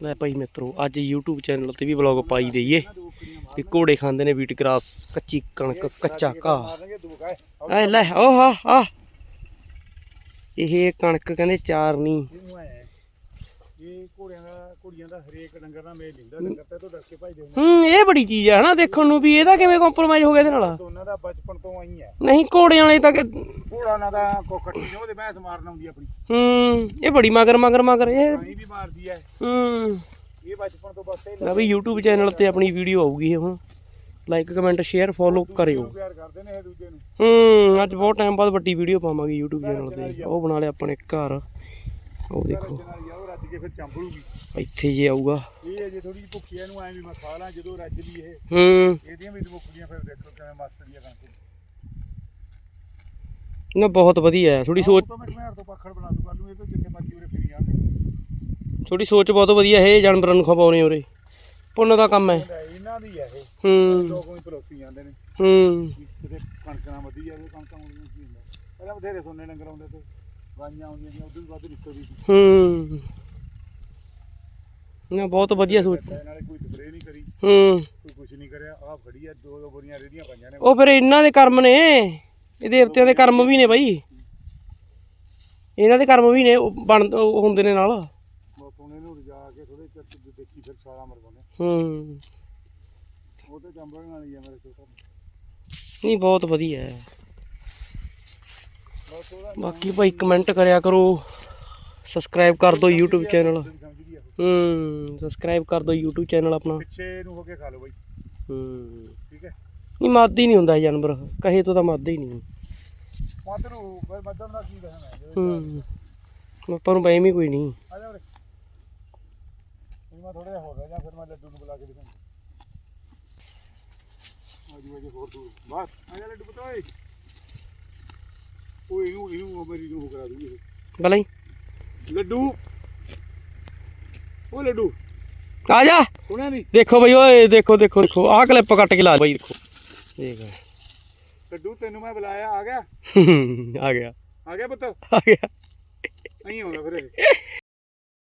ਲੈ ਭਾਈ ਮਿੱਤਰੋ ਅੱਜ YouTube ਚੈਨਲ ਤੇ ਵੀ ਵਲੌਗ ਪਾਈ ਦਈਏ। ਵੀ ਘੋੜੇ ਖਾਂਦੇ ਨੇ ਵੀਟ ਗ੍ਰਾਸ ਕੱਚੀ ਕਣਕ ਕੱਚਾ ਘਾਹ। ਐ ਲੈ ਓਹ ਆ ਆ। ਇਹ ਕਣਕ ਕਹਿੰਦੇ ਚਾਰਨੀ ਇਹ ਘੋੜਿਆਂ ਦਾ ਘੋੜੀਆਂ ਦਾ ਹਰੇਕ ਡੰਗਰ ਨਾਲ ਮੇਲ ਲਿੰਦਾ ਡੰਗਰ ਤੇ ਤੋਂ ਡਰ ਕੇ ਭਜਦੇ ਹੁੰਦੇ ਹੂੰ ਇਹ ਬੜੀ ਚੀਜ਼ ਹੈ ਹਨਾ ਦੇਖਣ ਨੂੰ ਵੀ ਇਹਦਾ ਕਿਵੇਂ ਕੰਪਰੋਮਾਈਜ਼ ਹੋ ਗਿਆ ਇਹਦੇ ਨਾਲ? ਦੋਨਾਂ ਦਾ ਬਚਪਨ ਤੋਂ ਆਈ ਹੈ ਨਹੀਂ ਘੋੜਿਆਂ ਵਾਲੇ ਤਾਂ ਕਿ- ਘੋੜਾ ਨਾਲ ਦਾ ਕੋਕਟੀ ਨੇ ਉਹਦੇ ਭੈਂਸ ਮਾਰਨ ਆਉਂਦੀ ਆਪਣੀ। ਹੂੰ ਇਹ ਬੜੀ ਮਗਰ ਮਗਰ ਮਗਰ ਇਹ ਪਾਣੀ ਵੀ ਮਾਰਦੀ ਹੈ ਹੂੰ। ਇਹ ਬਚਪਨ ਤੋਂ ਬਸ ਇਹ ਮੈਂ ਵੀ YouTube ਚੈਨਲ ਤੇ ਆਪਣੀ ਵੀਡੀਓ ਆਊਗੀ ਹੁਣ। ਲਾਈਕ ਕਮੈਂਟ ਸ਼ੇਅਰ ਫੋਲੋ ਕਰਿਓ। ਪਿਆਰ ਕਰਦੇ ਨੇ ਇਹ ਦੂਜੇ ਨੂੰ। ਹੂੰ ਅੱਜ ਬਹੁਤ ਟਾਈਮ ਬਾਅਦ ਵੱਡੀ ਵੀਡੀਓ ਪਾਵਾਂਗੇ YouTube ਚੈਨਲ ਤੇ। ਉਹ ਬਣਾ ਲਿਆ ਆਪਣੇ ਘਰ। ਉਹ ਦੇਖੋ। ਰੱਜ ਨਾਲ ਜਾਓ ਰੱਜ ਕੇ ਫਿਰ ਚੰਬੜੂਗੀ। ਇੱਥੇ ਜੇ ਆਊਗਾ। ਇਹ ਅਜੇ ਥੋੜੀ ਜਿਹੀ ਭੁੱਖੀ ਐ ਵੀ ਮੈਂ ਖਾ ਲਾਂ ਜਦੋਂ ਰੱਜ ਲਈ ਇਹ। ਹੂੰ। ਇਹਦੀਆਂ ਵੀ ਮੁੱਕਦੀਆਂ ਫਿਰ ਦੇਖੋ ਕਿਵੇਂ ਮਸਤ ਦੀਆਂ ਕਣਕ। ਨਾ ਬਹੁਤ ਵਧੀਆ ਹੈ। ਥੋੜੀ ਸੋਚ ਤੋਂ ਮੈਂ ਘਰ ਤੋਂ ਪੱਖੜ ਬਣਾ ਦੂੰ ਕੱਲ ਨੂੰ ਇਹ ਤੋਂ ਜਿੱਥੇ ਮਰਜ਼ੀ ਉਰੇ ਫਿਰੀ ਜਾਂਦੇ ਥੋੜੀ ਸੋਚ ਬਹੁਤ ਵਧੀਆ ਹੈ ਜਾਨਵਰਾਂ ਨੂੰ ਖਵਾਉਣੇ ਉਰੇ। ਪੁੰਨ ਦਾ ਕੰਮ ਹੈ। ਇਹਨਾਂ ਦੀ ਹੈ ਇਹ। ਹੂੰ। ਲੋਕ ਵੀ ਪਰੋਸੀ ਜਾਂਦੇ ਨੇ। ਹੂੰ। ਵੀ ਕਿਤੇ ਕਣਕ ਨਾ ਵਧੀ ਜਾਵੇ ਕਣਕਾਂ ਆਉਂਦੀਆਂ ਕੀ ਹੁੰਦਾ? ਪਹਿਲਾਂ ਬਥੇਰੇ ਸੋਨੇ ਡੰਗਰ ਆਉਂਦੇ ਤੇ ਗਾਈਆਂ ਆਉਂਦੀਆਂ ਸੀ ਉਦੋਂ ਵੀ ਵੱਧ ਨਿਕਲਦੀ ਸੀ। ਹੂੰ। ਨਾ ਬਹੁਤ ਵਧੀਆ ਸੋਚ। ਨਾਲੇ ਕੋਈ ਸਪਰੇ ਨਹੀਂ ਕਰੀ। ਹੂੰ। ਕੋਈ ਕੁਝ ਨਹੀਂ ਕਰਿਆ। ਆਹ ਆ ਦੋ ਦੋ ਬੋਰੀਆਂ ਰੇੜੀਆਂ ਪਾਈਆਂ ਨੇ। ਉਹ ਫਿਰ ਇਹਨਾਂ ਦੇ ਕਰਮ ਨੇ। ਇਹ ਦੇਵਤਿਆਂ ਦੇ ਕਰਮ ਵੀ ਨੇ ਬਾਈ। ਇਹਨਾਂ ਦੇ ਕਰਮ ਵੀ ਨੇ ਉਹ ਬਣ ਉਹ ਹੁੰਦੇ ਨੇ ਨਾਲ। ਬਸ ਹੁਣ ਇਹਨੂੰ ਰਜਾ ਕੇ ਥੋੜੇ ਚਿਰ ਤੇ ਦੇਖੀ ਫਿਰ ਛਾਲਾ ਮਰਵਾਉਂਦੇ ਹੂੰ। ਉਹ ਤੇ ਚੰਬੜਨ ਵਾਲੀ ਆ ਮੇਰੇ ਛੋਟਾ ਨਹੀਂ ਬਹੁਤ ਵਧੀਆ ਹੈ। ਬਾਕੀ ਭਾਈ ਕਮੈਂਟ ਕਰਿਆ ਕਰੋ। ਸਬਸਕ੍ਰਾਈਬ ਕਰ ਦਿਓ YouTube ਚੈਨਲ। ਹੂੰ ਸਬਸਕ੍ਰਾਈਬ ਕਰ ਦਿਓ YouTube ਚੈਨਲ ਆਪਣਾ। ਪਿੱਛੇ ਨੂੰ ਹੋ ਕੇ ਖਾ ਲਓ ਬਾਈ। ਹੂੰ। ਠੀਕ ਹੈ। ਨਹੀਂ ਮਾਦੀ ਨਹੀਂ ਹੁੰਦਾ ਇਹ ਜਾਨਵਰ। ਕਹੇ ਤੋਂ ਤਾਂ ਮਾਦਾ ਹੀ ਨਹੀਂ। ਮੱਧ ਨੂੰ ਫਿਰ ਮੱਧਮ ਦਾ ਕੀ ਕਹਿਣਾ ਹੈ? ਹੂੰ। ਆਪਾਂ ਨੂੰ ਬੈਮ ਹੀ ਕੋਈ ਨਹੀਂ। ਆ ਜਾ ਉਰੇ। ਇਹ ਮੈਂ ਥੋੜਾ ਜਿਹਾ ਹੋਰ ਰਹਿ ਜਾ ਫਿਰ ਮੈਂ ਲੱਡੂ ਨੂੰ ਬੁਲਾ ਕੇ ਦਿਖਾਉਂਦਾ। ਆਜੂ ਆਜੂ ਹੋਰ ਦੂਰ। ਬਸ ਆ ਜਾ ਲੱਡੂ ਪਤਾ ਓਏ। ਉਹ ਇਹਨੂੰ ਇਹਨੂੰ ਮੇਰੀ ਨੂੰ ਕਰਾ ਦੂਗੀ। ਇਹ ਬਲਾ ਹੀ। ਲੱਡੂ। ਉਹ ਲੱਡੂ। ਆ ਜਾ। ਸੁਣਿਆ ਨਹੀਂ ਦੇਖੋ ਬਈ ਓਏ ਦੇਖੋ ਦੇਖੋ ਦੇਖੋ। ਆਹ ਕਲਿੱਪ ਕੱਟ ਕੇ ਲਾ ਬਈ ਦੇਖੋ। ਦੇਖ ਲੱਡੂ ਤੈਨੂੰ ਮੈਂ ਬੁਲਾਇਆ ਆ ਗਿਆ? ਆ ਗਿਆ। ਆ ਗਿਆ ਪੁੱਤ? ਆ ਗਿਆ। ਨਹੀਂ ਆਉਂਦਾ ਫਿਰ